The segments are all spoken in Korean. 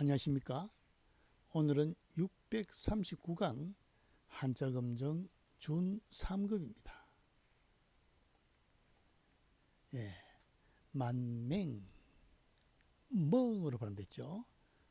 안녕하십니까? 오늘은 639강 한자검정 준 3급입니다. 예, 만맹, 멍으로 발음됐죠.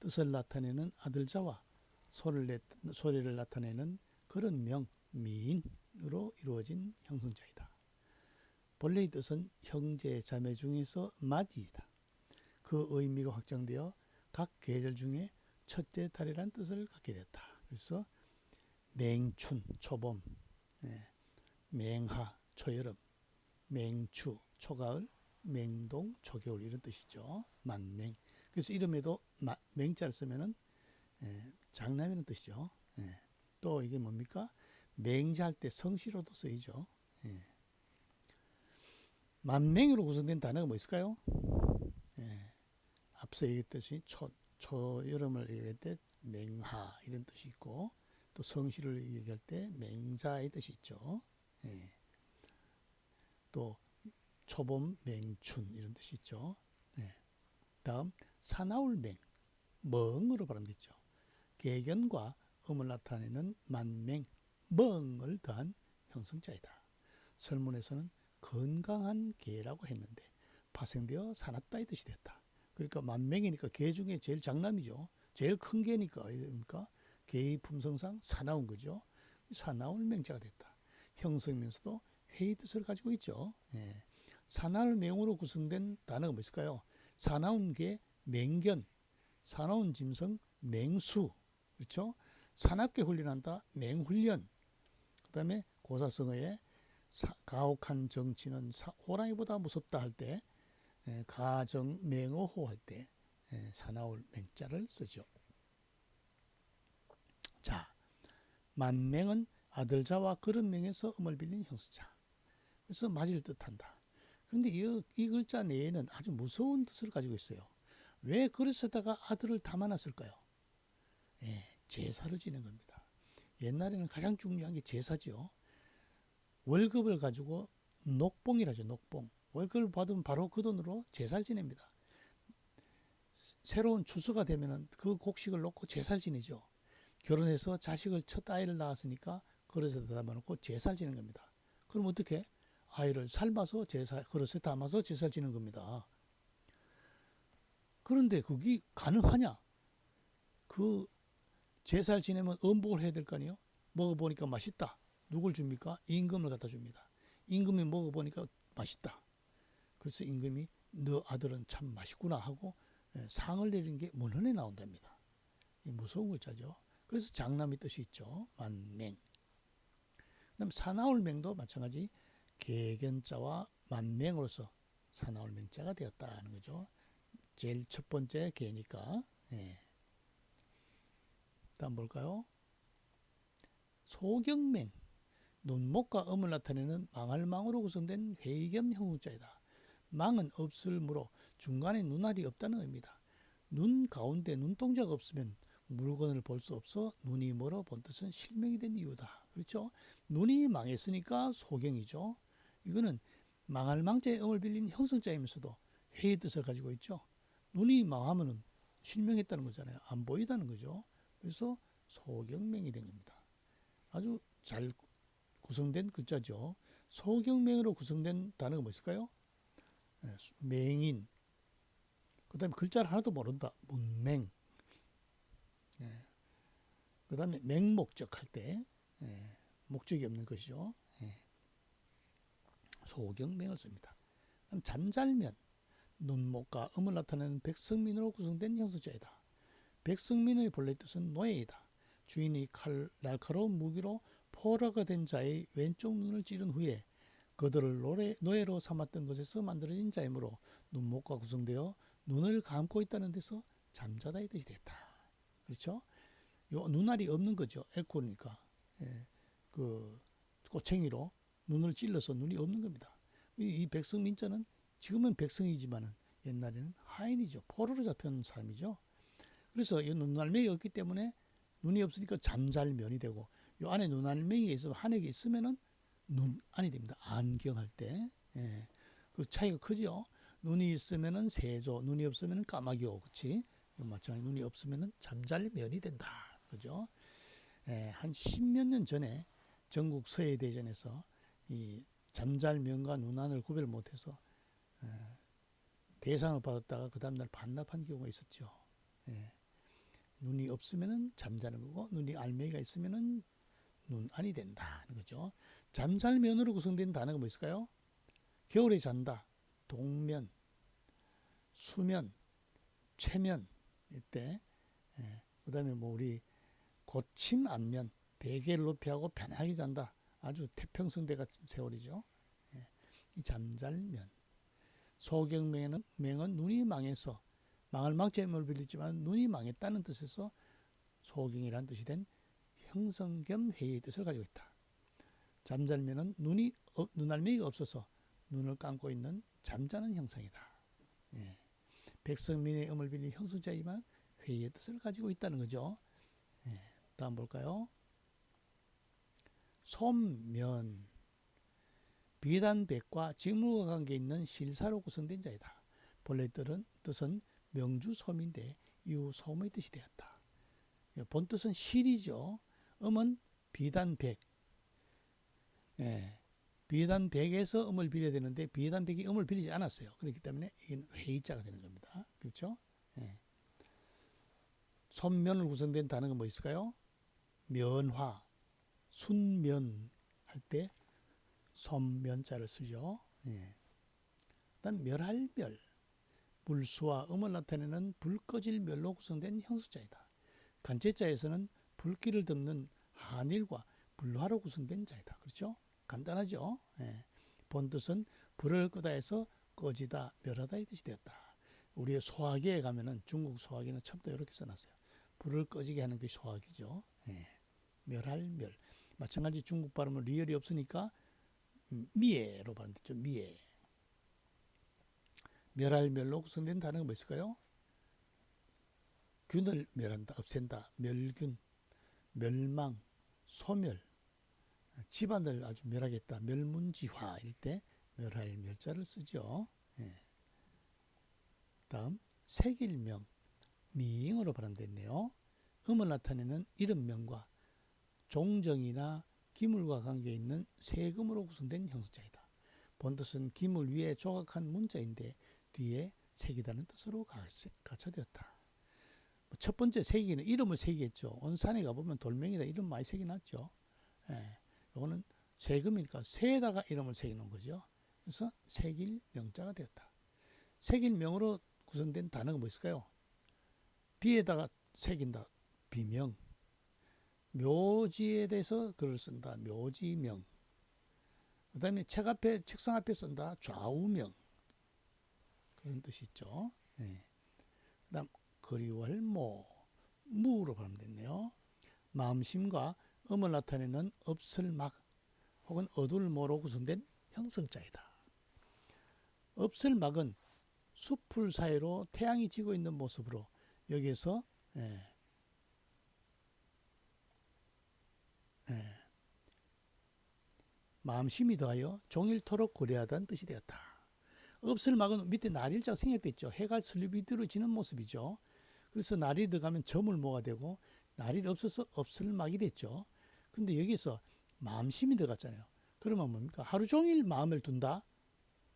뜻을 나타내는 아들자와 소리를, 내- 소리를 나타내는 그런 명, 미인으로 이루어진 형성자이다. 본래의 뜻은 형제 자매 중에서 맏이다. 그 의미가 확장되어 각 계절 중에 첫째 달이라는 뜻을 갖게 됐다. 그래서 맹춘 초봄, 예, 맹하 초여름, 맹추 초가을, 맹동 초겨울 이런 뜻이죠. 만맹. 그래서 이름에도 마- 맹자를 쓰면은 예, 장남이라는 뜻이죠. 예. 또 이게 뭡니까? 맹자할 때 성시로도 쓰이죠. 예. 만맹으로 구성된 단어가 뭐 있을까요? 예. 앞서 얘기했듯이 초, 초여름을 얘기할 때 맹하 이런 뜻이 있고 또 성시를 얘기할 때 맹자의 뜻이 있죠. 예. 또 초봄 맹춘 이런 뜻이 있죠. 예. 다음 사나울맹 멍으로 발음됐죠. 개견과 음을 나타내는 만맹 멍을 더한 형성자이다. 설문에서는 건강한 개라고 했는데 파생되어 사납다의 뜻이 됐다. 그러니까 만맹이니까 개 중에 제일 장남이죠. 제일 큰 개니까 어디입니까? 개의 품성상 사나운 거죠. 사나운 맹자가 됐다. 형성이면서도 회의 뜻을 가지고 있죠. 예. 사나울 맹으로 구성된 단어가 뭐 있을까요? 사나운 개 맹견, 사나운 짐승 맹수, 그렇죠? 사납게 훈련한다 맹훈련. 그 다음에 고사성어에 사- 가혹한 정치는 사- 호랑이보다 무섭다 할때 예, 가정 맹어호 할때 예, 사나울 맹자를 쓰죠. 자, 만맹은 아들자와 그런 명에서 음을 빌린 형수자. 그래서 맞을 듯한다. 근데 이, 이 글자 내에는 아주 무서운 뜻을 가지고 있어요. 왜 그릇에다가 아들을 담아놨을까요? 예, 제사를 지는 겁니다. 옛날에는 가장 중요한 게 제사죠. 월급을 가지고 녹봉이라죠, 녹봉. 월급을 받으면 바로 그 돈으로 제사를 지냅니다. 새로운 추수가 되면은 그 곡식을 놓고 제사를 지내죠. 결혼해서 자식을 첫 아이를 낳았으니까 그릇에 담아놓고 제사를 지는 겁니다. 그럼 어떻게? 아이를 삶아서 제사, 그릇에 담아서 제사를 지는 겁니다. 그런데 그게 가능하냐? 그 제사를 지내면 음복을 해야 될 거 아니에요? 먹어보니까 맛있다. 누굴 줍니까? 임금을 갖다 줍니다. 임금이 먹어보니까 맛있다. 그래서 임금이 너 아들은 참 맛있구나 하고 예, 상을 내리는 게 문헌에 나온답니다. 이 무서운 글자죠. 그래서 장남의 뜻이 있죠. 만맹. 그다음 사나울맹도 마찬가지 개견자와 만맹으로서 사나울맹자가 되었다는 거죠. 제일 첫 번째 개니까. 예. 다음 볼까요? 소경맹. 눈목과 음을 나타내는 망할망으로 구성된 회의겸 형용자이다. 망은 없을므로 중간에 눈알이 없다는 의미다. 눈 가운데 눈동자가 없으면 물건을 볼 수 없어 눈이 멀어 본 뜻은 실명이 된 이유다. 그렇죠? 눈이 망했으니까 소경이죠. 이거는 망할 망자의 음을 빌린 형성자이면서도 회의 뜻을 가지고 있죠. 눈이 망하면은 실명했다는 거잖아요. 안 보이다는 거죠. 그래서 소경맹이 된 겁니다. 아주 잘 구성된 글자죠. 소경맹으로 구성된 단어가 뭐 있을까요? 예, 수- 맹인. 그 다음에 글자를 하나도 모른다. 문맹. 예. 그 다음에 맹목적 할 때, 예, 목적이 없는 것이죠. 예. 소경맹을 씁니다. 그다음 잠잘면, 눈목과 음을 나타내는 백성민으로 구성된 형성자이다. 백성민의 본래 뜻은 노예이다. 주인이 칼, 날카로운 무기로 포로가 된 자의 왼쪽 눈을 찌른 후에 그들을 노래, 노예 로 삼았던 것에서 만들어진 자이므로 눈목과 구성되어 눈을 감고 있다는 데서 잠자다의 뜻이 됐다. 그렇죠? 요 눈알이 없는 거죠. 에코니까. 예, 그 꼬챙이로 눈을 찔러서 눈이 없는 겁니다. 이, 이 백성 민자는 지금은 백성이지만은 옛날에는 하인이죠. 포로로 잡혀온 사람이죠. 그래서 이 눈알맹이 없기 때문에 눈이 없으니까 잠잘 면이 되고 요 안에 눈알맹이가 있으면 한액이 있으면은 눈 안이 됩니다. 안경할 때. 예. 그 차이가 크죠. 눈이 있으면은 세조, 눈이 없으면은 까마귀오? 이거 마찬가지 눈이 없으면은 잠잘면이 된다. 그죠? 예, 한 십몇 년 전에 전국 서해 대전에서 이 잠잘면과 눈안을 구별 못해서 예, 대상을 받았다가 그 다음날 반납한 경우가 있었죠. 예. 눈이 없으면은 잠자는 거고 눈이 알맹이가 있으면은 눈안이 된다는 거죠. 잠잘면으로 구성된 단어가 뭐 있을까요? 겨울에 잔다, 동면, 수면, 최면 이때 예. 그다음에 뭐 우리 고침 안면, 베개를 높이 하고 편하게 잔다. 아주 태평성대 같은 세월이죠. 예. 이 잠잘면. 소경맹은 맹은 눈이 망해서 망할 망점을 빌리지만 눈이 망했다는 뜻에서 소경이라는 뜻이 된 형성 겸 회의 뜻을 가지고 있다. 잠잘면은 눈이 어, 눈알맹이가 없어서 눈을 감고 있는 잠자는 형상이다. 예. 백성민의 음을 빌린 형성자이지만 회의의 뜻을 가지고 있다는 거죠. 예. 다음 볼까요? 솜면 비단백과 직무가 관계 있는 실사로 구성된 자이다. 본래 뜻은, 뜻은 명주솜인데 이후 솜의 뜻이 되었다. 예, 본 뜻은 실이죠. 음은 비단백. 예, 비단백에서 음을 빌려야 되는데 비단백이 음을 빌리지 않았어요. 그렇기 때문에 이건 회의자가 되는 겁니다. 그렇죠? 예. 손면을 구성된 단어가 뭐 있을까요? 면화, 순면 할 때 손면자를 쓰죠. 예. 그다음 멸할멸, 불수와 음을 나타내는 불 꺼질 멸로 구성된 형수자이다. 간제자에서는 불길을 덮는 한일과 불화로 구성된 자이다. 그렇죠? 간단하죠. 예. 본 뜻은 불을 끄다 해서 꺼지다, 멸하다 이 뜻이 되었다. 우리의 소화기에 가면은 중국 소화기는 처음부터 이렇게 써놨어요. 불을 꺼지게 하는 게 소화기죠. 예. 멸할 멸. 마찬가지 중국 발음은 리얼이 없으니까 음, 미에로 발음됐죠. 미에. 멸할 멸로 구성된 단어가 뭐 있을까요? 균을 멸한다, 없앤다, 멸균, 멸망, 소멸, 집안을 아주 멸하겠다, 멸문지화일 때 멸할 멸자를 쓰죠. 예. 다음 색일명, 미잉으로 발음됐네요. 음을 나타내는 이름명과 종정이나 기물과 관계 있는 세금으로 구성된 형성자이다. 본뜻은 기물 위에 조각한 문자인데 뒤에 색이다는 뜻으로 갖춰되었다. 뭐첫 번째 색이는 이름을 새기겠죠. 온 산에 가보면 돌멩이다 이름 많이 새겨놨죠. 예, 이거는 세금이니까 새에다가 이름을 새기는 거죠. 그래서 색일 명자가 되었다. 색일 명으로 구성된 단어가 뭐 있을까요? 비에다가 새긴다. 비명. 묘지에 대해서 글을 쓴다. 묘지명. 그 다음에 책 앞에, 책상 앞에 쓴다. 좌우명. 그런 뜻이 있죠. 네. 그 다음, 그리워할 모. 무로 발음됐네요. 마음심과 음을 나타내는 없을 막 혹은 어둘 모로 구성된 형성자이다. 없을 막은 숲풀 사이로 태양이 지고 있는 모습으로 여기에서 예, 예, 마음심이 더하여 종일토록 고려하다는 뜻이 되었다. 없을 막은 밑에 날일자가 생략됐죠. 해가 슬리비드로 지는 모습이죠. 그래서 날이 들어가면 저물모가 되고 날이 없어서 없을 막이 됐죠. 근데 여기서 마음심이 들어갔잖아요. 그러면 뭡니까? 하루 종일 마음을 둔다?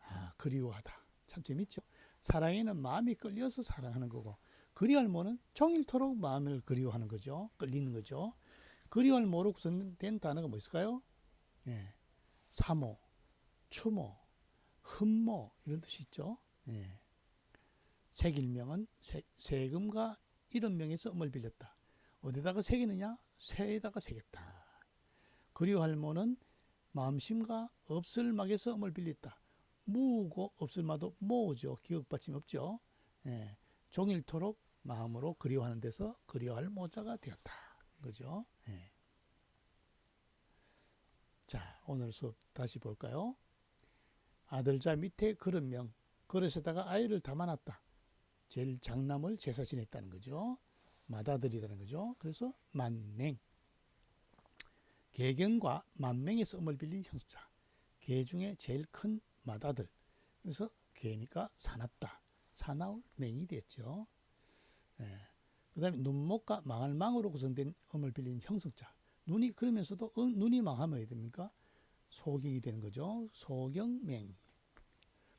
아, 그리워하다. 참 재밌죠. 사랑에는 마음이 끌려서 사랑하는 거고, 그리할 모는 종일토록 마음을 그리워하는 거죠. 끌리는 거죠. 그리할 모로 구성된 단어가 뭐 있을까요? 예. 사모, 추모, 흠모 이런 뜻이 있죠. 예. 색일명은 세, 세금과 이름명에서 음을 빌렸다. 어디다가 새기느냐? 새에다가 새겼다. 그리할 모는 마음심과 없을 막에서 음을 빌렸다. 무고 없을 마도 모죠. 기억 받침 없죠. 예. 종일토록 마음으로 그리워하는 데서 그리워할 모자가 되었다. 그죠? 예. 자, 오늘 수업 다시 볼까요? 아들자 밑에 그릇명, 그릇에다가 아이를 담아놨다. 제일 장남을 제사 지냈다는 거죠. 맏아들이라는 거죠. 그래서 만맹. 개경과 만맹에서 음을 빌린 형수자. 개 중에 제일 큰 맏아들. 그래서 개니까 사납다. 사나울 맹이 됐죠. 그다음에 눈목과 망할 망으로 구성된 음을 빌린 형성자. 눈이 그러면서도 음, 눈이 망하면 어떻게 됩니까? 소경이 되는 거죠. 소경맹.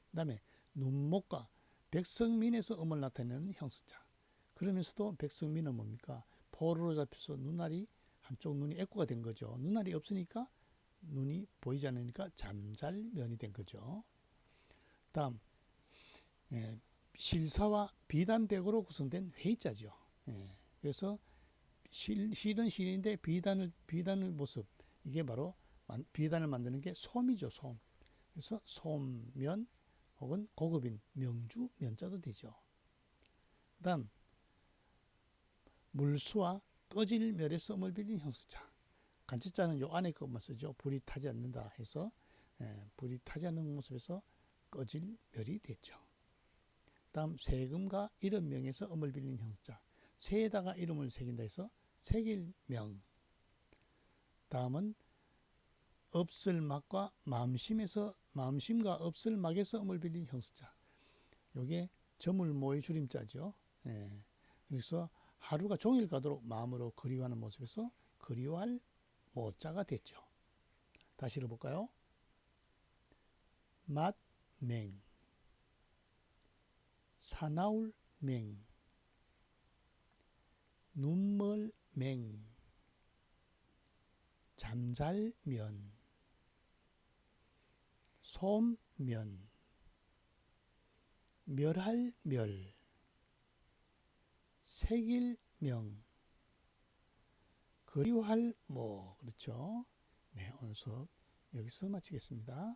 그 다음에 눈목과 백성민에서 음을 나타내는 형성자. 그러면서도 백성민은 뭡니까? 포로로 잡혀서 눈알이 한쪽 눈이 애꾸가 된 거죠. 눈알이 없으니까 눈이 보이지 않으니까 잠잘면이 된 거죠. 다음 예, 실사와 비단백으로 구성된 회자죠. 예, 그래서 실, 실은 실인데 비단을 비단의 모습 이게 바로 만- 비단을 만드는 게 솜이죠. 솜. 그래서 솜면 혹은 고급인 명주 면자도 되죠. 그 다음 물수와 꺼질 멸의 썸을 빌린 형수자. 간치자는 요 안에 것만 쓰죠. 불이 타지 않는다 해서 예, 불이 타지 않는 모습에서 꺼질 멸이 됐죠. 다음 세금과 이름 명에서 음을 빌린 형수자. 새에다가 이름을 새긴다 해서 새길명. 다음은 없을 막과 마음심에서 마음심과 없을 막에서 음을 빌린 형수자. 요게 저물모의 줄임자죠. 예. 그래서 하루가 종일 가도록 마음으로 그리워하는 모습에서 그리워할 모자가 됐죠. 다시 읽어볼까요? 맛맹 사나울맹 눈멀맹 잠잘면 솜면 멸할 멸 색일 명 그리워할 뭐 그렇죠. 네 오늘 수업 여기서 마치겠습니다.